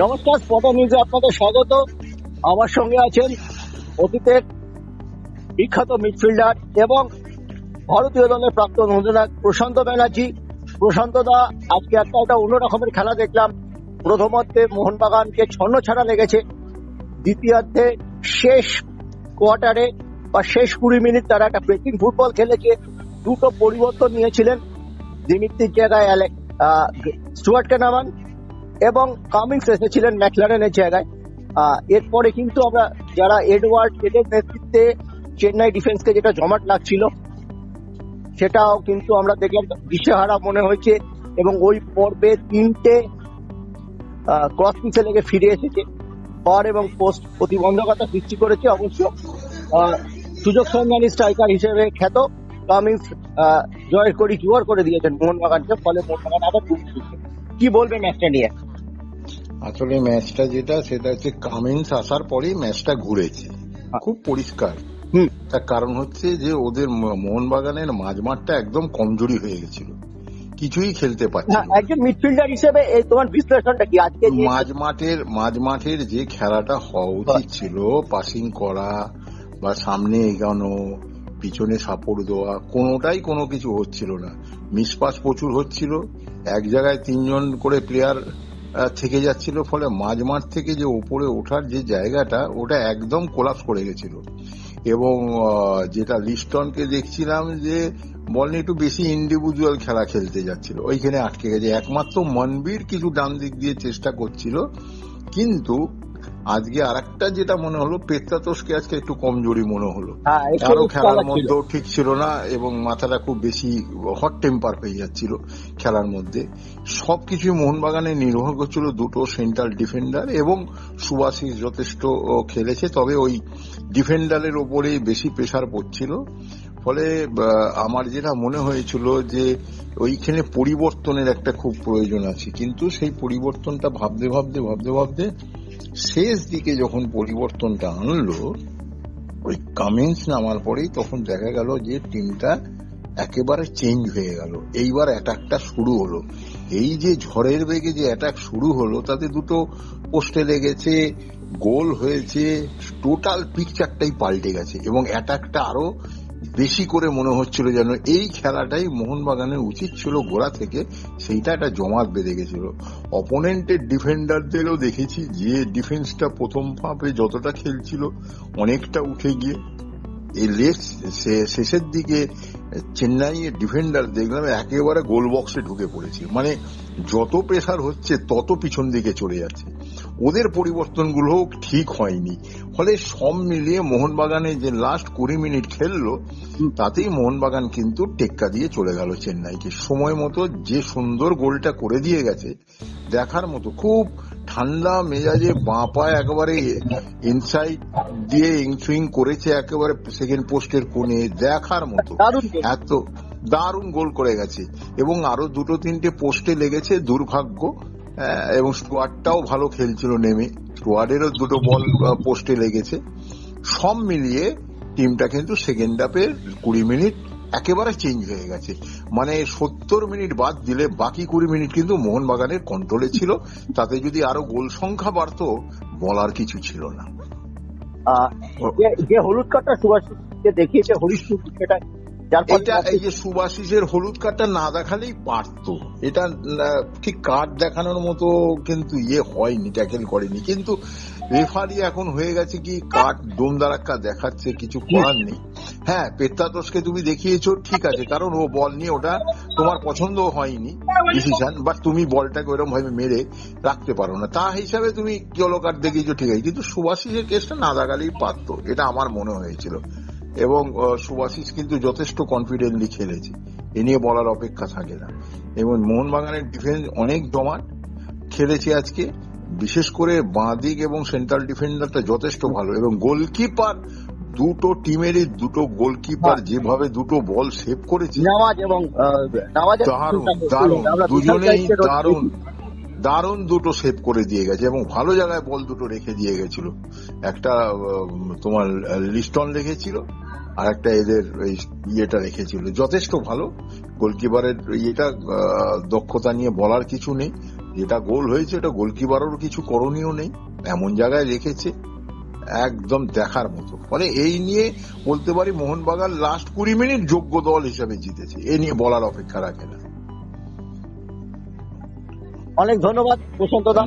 নমস্কার স্পটা নিউজে আপনাদের স্বাগত। আমার সঙ্গে আছেন অতীতের বিখ্যাত মিডফিল্ডার এবং ভারতীয় দলের প্রাক্তন অধিনায়ক প্রশান্ত ব্যানার্জি। প্রশান্ত দা, আজকে একটা একটা অন্য রকমের খেলা দেখলাম। প্রথমার্ধে মোহনবাগানকে ছন্ন ছাড়া লেগেছে। দ্বিতীয়ার্ধে শেষ কোয়ার্টারে বা শেষ কুড়ি মিনিট তারা একটা প্রেসিং ফুটবল খেলেছে। দুটো পরিবর্তন নিয়েছিলেন। দিমিত্রির জায়গায় স্টুয়ার্টকে নামান। এবং কামিংস এসেছিলেন ম্যাকলারেনের জায়গায়। এরপরে কিন্তু আমরা যারা এডওয়ার্ড এদের নেতৃত্বে চেন্নাই ডিফেন্সকে যেটা জমাট লাগছিল, সেটাও কিন্তু আমরা দেখলাম, দিশেহারা মনে হয়েছে এবং ওই পর্বে তিনটে ক্রস পিসে লেগে ফিরে এসেছে। পার এবং পোস্ট প্রতিবন্ধকতা সৃষ্টি করেছে অবশ্য। সুযোগ সন্ধানী স্ট্রাইকার হিসেবে খ্যাত কামিংস জয়ের করি জোয়ার করে দিয়েছেন মোহনবাগানকে, ফলে মোহনবাগান আবার কি বলবেন ম্যাচটা নিয়ে? আসলে ম্যাচটা যেটা সেটা হচ্ছে কামিন্স আসার পরেই ম্যাচটা ঘুরেছে। খুব পরিষ্কার। তার কারণ হচ্ছে যে ওদের মোহনবাগানের মাঝমাঠটা একদম কমজোরি হয়ে গেছিল। কিছুই খেলতে পারছিল হ্যাঁ একজন মিডফিল্ডার হিসেবে তোমার বিশ্লেষণটা কি? আজকে যে- মাঝমাঠের মাঝমাঠের যে খেলাটা হওয়া উচিত ছিল পাসিং করা বা সামনে এগানো পিছনে সাপোর্ট দেওয়া কোনোটাই কোনো কিছু হচ্ছিল না। মিসপাস প্রচুর হচ্ছিল। এক জায়গায় তিনজন করে প্লেয়ার থেকে যাচ্ছিল, ফলে মাঝমাঠ থেকে যে ওপরে ওঠার যে জায়গাটা, ওটা একদম কোলাপস করে গেছিল। এবং যেটা লিস্টনকে দেখছিলাম যে, বল নিয়ে একটু বেশি ইন্ডিভিজুয়াল খেলা খেলতে যাচ্ছিল। ওইখানে আটকে গেছে। একমাত্র মনবীর কিছু ডান দিক দিয়ে চেষ্টা করছিল, কিন্তু আজকে আরেকটা যেটা মনে হলো পেত্তাতোষকে আজকে একটু কমজোরি মনে হলো। হ্যাঁ, আরও খেলার। মধ্যেও ঠিক ছিল না এবং মাথাটা খুব বেশি হট টেম্পার হয়ে যাচ্ছিল খেলার মধ্যে। সবকিছুই মোহনবাগানে নির্ভর করছিল দুটো সেন্ট্রাল ডিফেন্ডার এবং সুভাষিস যথেষ্ট খেলেছে। তবে ওই ডিফেন্ডারের ওপরেই বেশি প্রেসার পড়ছিল। ফলে আমার যেটা মনে হয়েছিল যে ওইখানে পরিবর্তনের একটা খুব প্রয়োজন আছে। কিন্তু সেই পরিবর্তনটা ভাবতে ভাবতে ভাবতে ভাবতে শেষ দিকে যখন পরিবর্তনটা আনলো, ওই কামিন্স নামার পরেই তখন দেখা গেল যে টিমটা একেবারে চেঞ্জ হয়ে গেল। এইবার অ্যাটাকটা শুরু হলো। এই যে ঝড়ের বেগে যে অ্যাটাক শুরু হলো, তাতে দুটো পোস্টে লেগেছে গোল হয়েছে টোটাল পিকচারটাই পাল্টে গেছে এবং অ্যাটাকটা আরও বেশি করে মনে হচ্ছিল যেন এই খেলাটাই মোহনবাগানের উচিত ছিল গোড়া থেকে। সেইটা একটা জমাট বেঁধে গেছিল। অপোনেন্টের ডিফেন্ডারদেরও দেখেছি যে ডিফেন্সটা প্রথম ভাবে যতটা খেলছিল অনেকটা উঠে গিয়ে। এই লেস শেষের দিকে চেন্নাইয়ের ডিফেন্ডার দেখলাম একেবারে গোল বক্সে ঢুকে পড়েছে। মানে যত প্রেসার হচ্ছে তত পিছন দিকে চলে যাচ্ছে। ওদের পরিবর্তনগুলো ঠিক হয়নি। ফলে সব মিলিয়ে মোহনবাগানে যে লাস্ট কুড়ি মিনিট খেললো তাতেই মোহনবাগান কিন্তু টেক্কা দিয়ে চলে গেল চেন্নাইকে। সময় মতো যে সুন্দর গোলটা করে দিয়ে গেছে দেখার মতো খুব ঠান্ডা মেজাজে বাঁ পায়ে একেবারে ইনসাইড দিয়ে ইনসুইং করেছে একেবারে সেকেন্ড পোস্টের কোণে দেখার মতো। এত দারুণ গোল করে গেছে। এবং আরও দুটো তিনটে পোস্টে লেগেছে দুর্ভাগ্য। এবং স্টুয়ার্ডটাও ভালো খেলছিল নেমে। স্টুয়ার্ডেরও দুটো বল পোস্টে লেগেছে। সব মিলিয়ে টিমটা কিন্তু সেকেন্ড হাফের কুড়ি মিনিট একেবারে চেঞ্জ হয়ে গেছে। মানে সত্তর মিনিট বাদ দিলে বাকি কুড়ি মিনিট কিন্তু মোহনবাগানের কন্ট্রোলে ছিল। তাতে যদি আরও গোল সংখ্যা বাড়তো বলার কিছু ছিল না। যে- হলুদ কার্ডটা সুভাষকে দেখিয়েছে, হলুদ সেটা এটা এই যে সুভাষিসের হলুদ কার্ডটা না দেখালেই পারতো। এটা ঠিক কার্ড দেখানোর মতো কিন্তু ইয়ে হয়নি ট্যাকেল করেনি। কিন্তু রেফারি এখন হয়ে গেছে কি কার্ড দম দারাক্কা দেখাচ্ছে কিছু করার নেই। হ্যাঁ পেত্তাতোষকে তুমি দেখিয়েছো ঠিক আছে কারণ ও বল নিয়ে ওটা তোমার পছন্দ হয়নি ডিসিশন বাট তুমি বলটাকে ওরকম ভাবে মেরে রাখতে পারো না। তা হিসাবে তুমি ইয়েলো কার্ড দেখিয়েছো ঠিক আছে কিন্তু সুভাষিসের কেসটা না দেখালেই পারতো এটা আমার মনে হয়েছিল। এবং সুভাষিস কিন্তু যথেষ্ট কনফিডেন্টলি খেলেছে। এ নিয়ে বলার অপেক্ষা থাকে না। এবং মোহনবাগানের ডিফেন্স অনেক জমাট খেলেছে আজকে। বিশেষ করে বাঁ দিক এবং সেন্ট্রাল ডিফেন্ডারটা যথেষ্ট ভালো। এবং গোলকিপার দুটো টিমেরই দুটো গোলকিপার যেভাবে দুটো বল সেভ করেছে দারুণ দারুণ। দুজনেই দারুণ। দারুণ দুটো সেভ করে দিয়ে গেছে এবং ভালো জায়গায় বল দুটো রেখে দিয়ে গেছিল। একটা তোমার লিস্টন রেখেছিল, আর একটা এদের ইয়েটা রেখেছিল। যথেষ্ট ভালো। গোলকিপারের ইয়েটা দক্ষতা নিয়ে বলার কিছু নেই। যেটা গোল হয়েছে, এটা গোলকিপারেরও কিছু করণীয় নেই। এমন জায়গায় রেখেছে, একদম দেখার মতো। মানে এই নিয়ে বলতে পারি মোহনবাগান লাস্ট কুড়ি মিনিট যোগ্য দল হিসেবে জিতেছে। এ নিয়ে বলার অপেক্ষা রাখে না। অনেক ধন্যবাদ প্রশান্ত দা।